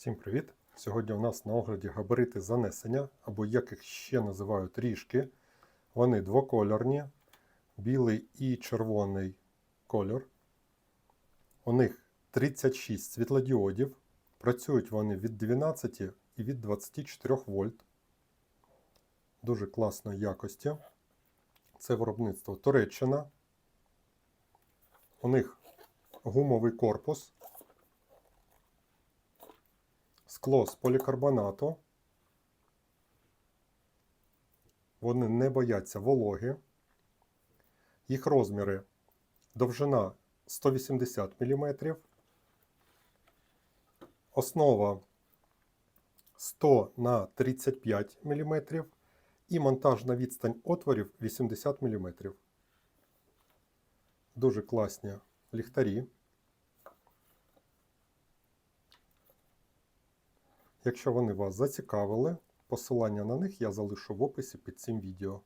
Всім привіт! Сьогодні у нас на огляді габарити занесення, або як їх ще називають ріжки. Вони двокольорні, білий і червоний кольор. У них 36 світлодіодів. Працюють вони від 12 і від 24 вольт. Дуже класної якості. Це виробництво Туреччина. У них гумовий корпус. Скло з полікарбонату. Вони не бояться вологи. Їх розміри довжина 180 мм. Основа 100 на 35 мм. І монтажна відстань отворів 80 мм. Дуже класні ліхтарі. Якщо вони вас зацікавили, посилання на них я залишу в описі під цим відео.